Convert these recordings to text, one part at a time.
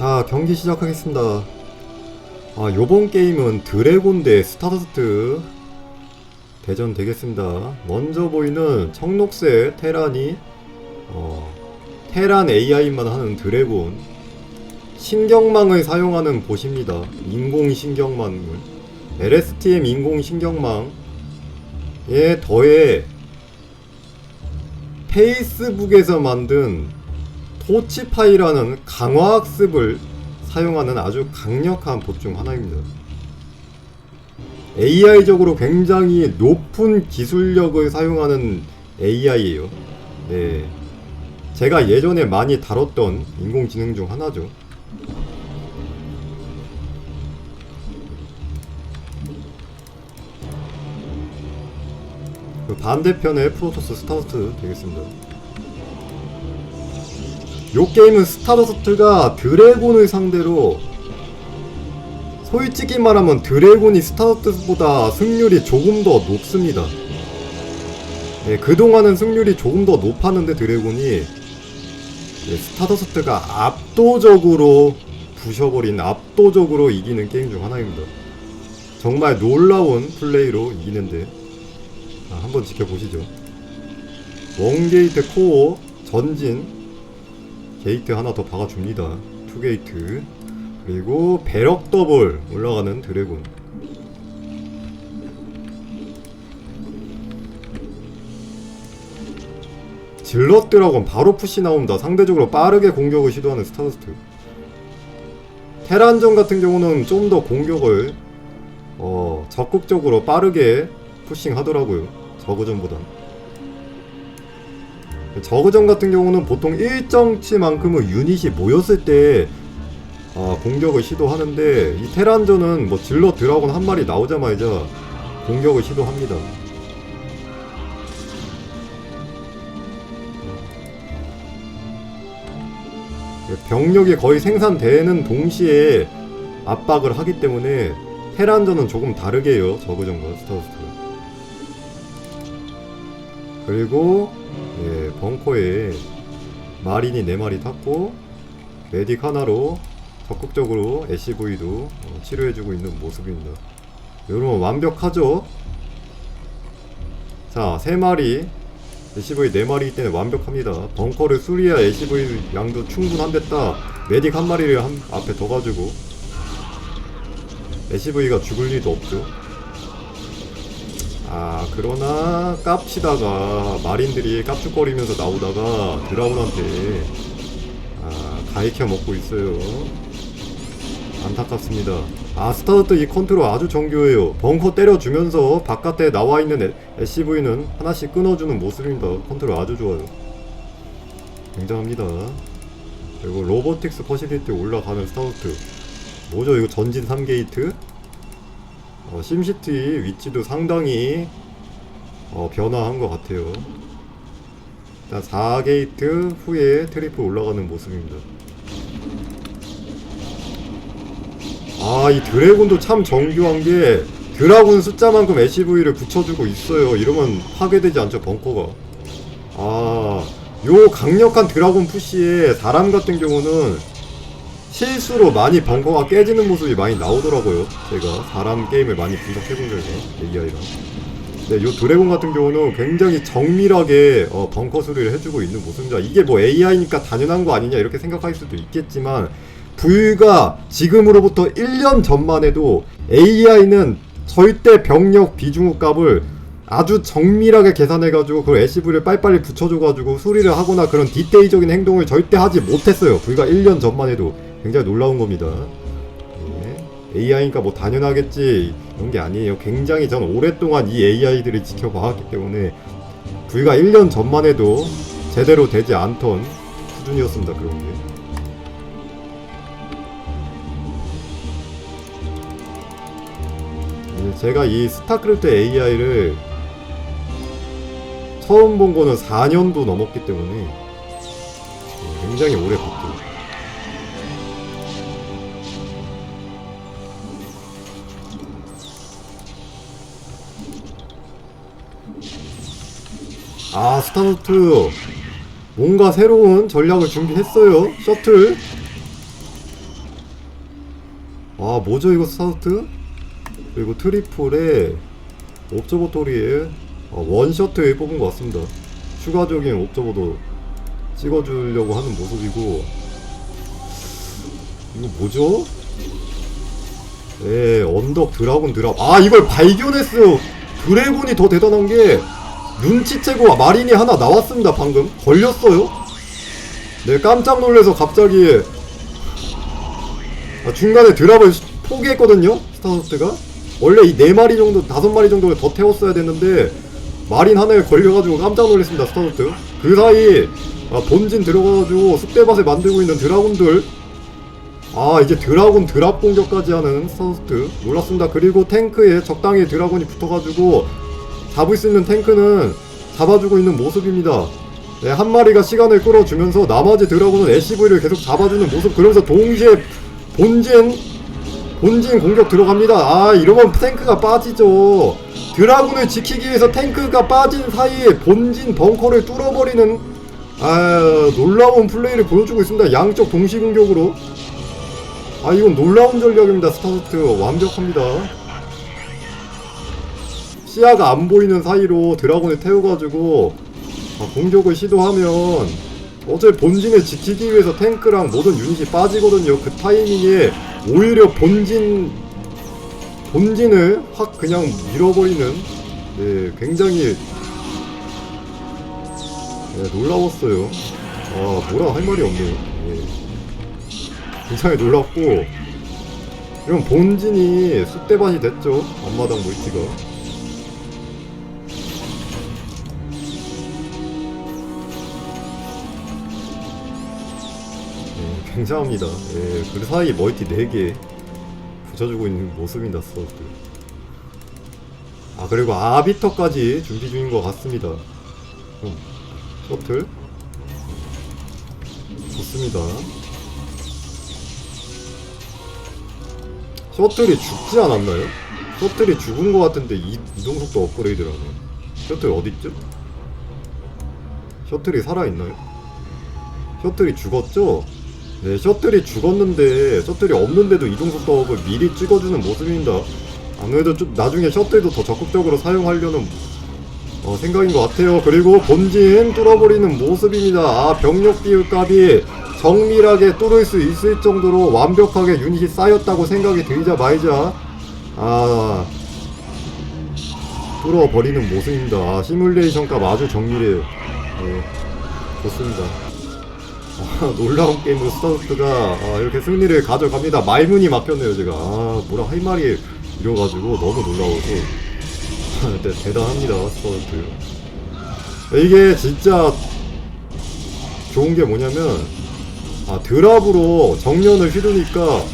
자 경기 시작하겠습니다. 아 요번 게임은 드래곤 대 스타더스트 대전 되겠습니다. 먼저 보이는 청록색 테란이 어, 테란 AI만 하는 드래곤. 신경망을 사용하는 보십니다. 인공신경망을. LSTM 인공신경망에 더해 페이스북에서 만든 토치파이라는 강화학습을 사용하는 아주 강력한 봇중 하나입니다. AI적으로 굉장히 높은 기술력을 사용하는 AI예요. 네. 제가 예전에 많이 다뤘던 인공지능 중 하나죠. 그 반대편에 프로토스 스타우트 되겠습니다. 요 게임은 스타더스트가 드래곤을 상대로 솔직히 말하면 드래곤이 스타더스트보다 승률이 조금 더 높습니다. 네, 그동안은 승률이 조금 더 높았는데 드래곤이 네, 스타더스트가 압도적으로 부셔버린 압도적으로 이기는 게임 중 하나입니다. 정말 놀라운 플레이로 이기는데 아, 한번 지켜보시죠. 원게이트 코어 전진 게이트 하나 더 박아줍니다. 투게이트 그리고 배럭 더블 올라가는 드래곤 질럿 드라곤 바로 푸시 나옵니다. 상대적으로 빠르게 공격을 시도하는 스타더스트 테란전 같은 경우는 좀 더 공격을 어, 적극적으로 빠르게 푸싱 하더라고요. 저그전보단. 저그전 같은 경우는 보통 일정치만큼의 유닛이 모였을 때 어, 공격을 시도하는데 이 테란전은 뭐 질러 드라곤 한 마리 나오자마자 공격을 시도합니다. 병력이 거의 생산되는 동시에 압박을 하기 때문에 테란전은 조금 다르게 해요. 저그전과 스타더스트. 그리고 예, 벙커에 마린이 4마리 탔고 메딕 하나로 적극적으로 SCV도 어, 치료해주고 있는 모습입니다. 여러분 완벽하죠? 자, 3마리 SCV 4마리이기 때문에 완벽합니다. 벙커를 수리해야 SCV 양도 충분한댔다. 메딕 한 마리를 한, 앞에 더 가지고 SCV가 죽을 리도 없죠. 아 그러나 깝치다가 마린들이 깝죽거리면서 나오다가 드라운한테 아 가이켜 먹고 있어요. 안타깝습니다. 아 스타더트 이 컨트롤 아주 정교해요. 벙커 때려주면서 바깥에 나와있는 SCV는 하나씩 끊어주는 모습입니다. 컨트롤 아주 좋아요. 굉장합니다. 그리고 로보틱스 퍼시리티 올라가는 스타더트. 뭐죠? 이거 전진 3게이트 어, 심시티 위치도 상당히 어, 변화한 것 같아요. 일단 4게이트 후에 트리플 올라가는 모습입니다. 아, 이 드래곤도 참 정교한 게 드라곤 숫자만큼 SCV를 붙여주고 있어요. 이러면 파괴되지 않죠, 벙커가. 아, 요 강력한 드라곤 푸시에 사람 같은 경우는 실수로 많이 벙커가 깨지는 모습이 많이 나오더라고요. 제가 사람 게임을 많이 분석해본 결과 AI랑. 네, 요 드래곤 같은 경우는 굉장히 정밀하게 어, 벙커 수리를 해주고 있는 모습입니다. 이게 뭐 AI니까 당연한 거 아니냐 이렇게 생각할 수도 있겠지만 불과 지금으로부터 1년 전만 해도 AI는 절대 병력 비중후 값을 아주 정밀하게 계산해가지고 그 SCV를 빨리빨리 붙여줘가지고 수리를 하거나 그런 디테일적인 행동을 절대 하지 못했어요. 불과 1년 전만 해도 굉장히 놀라운 겁니다. 예. AI니까 뭐 당연하겠지 이런 게 아니에요. 굉장히 전 오랫동안 이 AI들을 지켜봐왔기 때문에 불과 1년 전만 해도 제대로 되지 않던 수준이었습니다. 그런 게. 예, 제가 이 스타크래프트 AI를 처음 본 거는 4년도 넘었기 때문에 예, 굉장히 오래 봤 아 스타노트 뭔가 새로운 전략을 준비했어요 셔틀. 아 뭐죠 이거 스타우트? 그리고 트리플에 옵저버토리에 어, 원셔틀 뽑은 것 같습니다. 추가적인 옵저버도 찍어주려고 하는 모습이고. 이거 뭐죠? 예 언덕 드라군 드랍. 아 이걸 발견했어요. 드래곤이 더 대단한 게 눈치채고 마린이 하나 나왔습니다 방금. 걸렸어요? 네 깜짝 놀래서 갑자기 아, 중간에 드랍을 시- 포기했거든요 스타서스가. 원래 이네 마리 정도 다섯 마리 정도를 더 태웠어야 됐는데 마린 하나에 걸려가지고 깜짝 놀랐습니다 스타서스 그 사이 아, 본진 들어가가지고 쑥대밭을 만들고 있는 드라군들. 아 이제 드라군 드랍 공격까지 하는 스타서스 놀랐습니다. 그리고 탱크에 적당히 드라군이 붙어가지고 잡을 수 있는 탱크는 잡아주고 있는 모습입니다. 네, 한 마리가 시간을 끌어주면서 나머지 드라군은 SCV를 계속 잡아주는 모습 그러면서 동시에 본진 본진 공격 들어갑니다. 아 이러면 탱크가 빠지죠. 드라군을 지키기 위해서 탱크가 빠진 사이에 본진 벙커를 뚫어버리는 아 놀라운 플레이를 보여주고 있습니다. 양쪽 동시 공격으로. 아 이건 놀라운 전략입니다. 스타스트 완벽합니다 시야가 안 보이는 사이로 드라군을 태워가지고 아, 공격을 시도하면 어제 본진을 지키기 위해서 탱크랑 모든 유닛이 빠지거든요. 그 타이밍에 오히려 본진 본진을 확 그냥 밀어버리는 네, 굉장히 네, 놀라웠어요. 아 뭐라 할 말이 없네요. 예. 굉장히 놀랍고 이런 본진이 쑥대밭이 됐죠. 앞마당 멀티가. 굉장합니다. 예, 그 사이 멀티 4개 붙여주고 있는 모습입니다, 스타우트. 아, 그리고 아비터까지 준비 중인 것 같습니다. 음, 셔틀. 좋습니다. 셔틀이 죽지 않았나요? 셔틀이 죽은 것 같은데 이, 이동속도 업그레이드라네. 셔틀 어딨죠? 셔틀이 살아있나요? 셔틀이 죽었죠? 네, 셔틀이 죽었는데 셔틀이 없는데도 이동속도 업을 미리 찍어주는 모습입니다. 아무래도 좀 나중에 셔틀도 더 적극적으로 사용하려는 어, 생각인 것 같아요. 그리고 본진 뚫어버리는 모습입니다. 아, 병력 비율 값이 정밀하게 뚫을 수 있을 정도로 완벽하게 유닛이 쌓였다고 생각이 들자마자 아 뚫어버리는 모습입니다. 아, 시뮬레이션 값 아주 정밀해요. 네, 좋습니다. 아, 놀라운 게임으로 스타우트가 아, 이렇게 승리를 가져갑니다. 말문이 막혔네요, 제가. 아, 뭐라 할 말이 이래가지고 너무 놀라워서. 네, 대단합니다, 스타우트. 이게 진짜 좋은 게 뭐냐면, 아, 드랍으로 정면을 휘두니까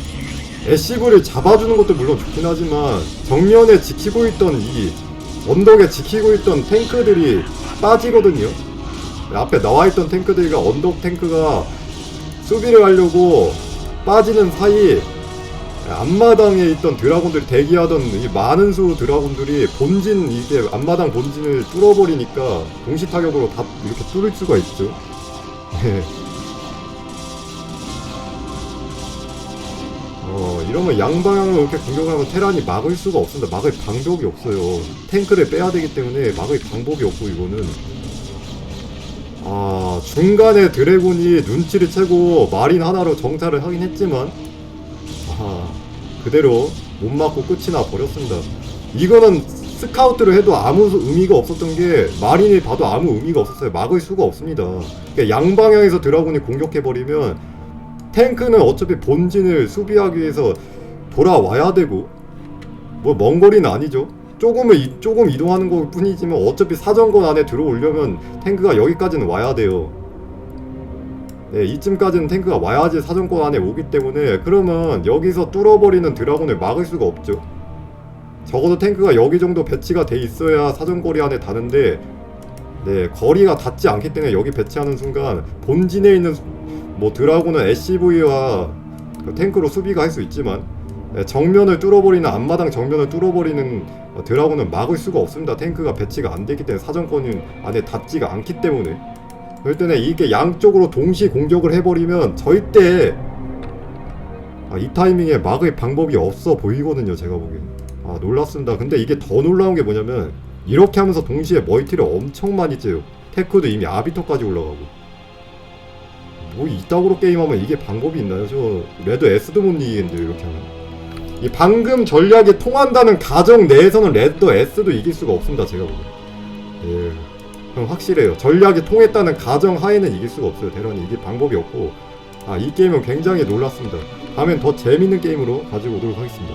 애쉬브를 잡아주는 것도 물론 좋긴 하지만, 정면에 지키고 있던 이 언덕에 지키고 있던 탱크들이 빠지거든요. 앞에 나와있던 탱크들과 언덕 탱크가 수비를 하려고 빠지는 사이 앞마당에 있던 드라곤들이 대기하던 이 많은 수 드라곤들이 본진 이게 앞마당 본진을 뚫어버리니까 동시 타격으로 다 이렇게 뚫을 수가 있죠. 네. 어 이러면 양방향으로 이렇게 공격을 하면 테란이 막을 수가 없습니다. 막을 방법이 없어요. 탱크를 빼야 되기 때문에 막을 방법이 없고 이거는 아 중간에 드래곤이 눈치를 채고 마린 하나로 정찰을 하긴 했지만 아 그대로 못 맞고 끝이 나 버렸습니다. 이거는 스카우트를 해도 아무 의미가 없었던 게 마린이 봐도 아무 의미가 없었어요. 막을 수가 없습니다. 그러니까 양방향에서 드라곤이 공격해버리면 탱크는 어차피 본진을 수비하기 위해서 돌아와야 되고 뭐 먼 거리는 아니죠 조금은 이, 조금 이동하는 것 뿐이지만 어차피 사정권 안에 들어오려면 탱크가 여기까지는 와야 돼요. 네, 이쯤까지는 탱크가 와야지 사정권 안에 오기 때문에 그러면 여기서 뚫어버리는 드라곤을 막을 수가 없죠. 적어도 탱크가 여기 정도 배치가 돼 있어야 사정거리 안에 다는데 네, 거리가 닿지 않기 때문에 여기 배치하는 순간 본진에 있는 뭐 드라곤은 SCV와 그 탱크로 수비가 할 수 있지만 네, 정면을 뚫어버리는 앞마당 정면을 뚫어버리는 어, 드라곤은 막을 수가 없습니다. 탱크가 배치가 안 되기 때문에 사정권이 안에 닿지가 않기 때문에. 그럴 때는 이게 양쪽으로 동시 공격을 해버리면 절대 아, 이 타이밍에 막을 방법이 없어 보이거든요 제가 보기엔. 아 놀랐습니다. 근데 이게 더 놀라운 게 뭐냐면 이렇게 하면서 동시에 멀티를 엄청 많이 째요. 테크도 이미 아비터까지 올라가고. 뭐 이따구로 게임하면 이게 방법이 있나요? 저 레드 못 이기겠는데 이렇게 하면 이 방금 전략이 통한다는 가정 내에서는 레드 S도 이길 수가 없습니다 제가 보기엔. 예. 그럼 확실해요. 전략이 통했다는 가정 하에는 이길 수가 없어요. 대란이 이게 방법이 없고. 아 이 게임은 굉장히 놀랐습니다. 다음엔 더 재밌는 게임으로 가지고 오도록 하겠습니다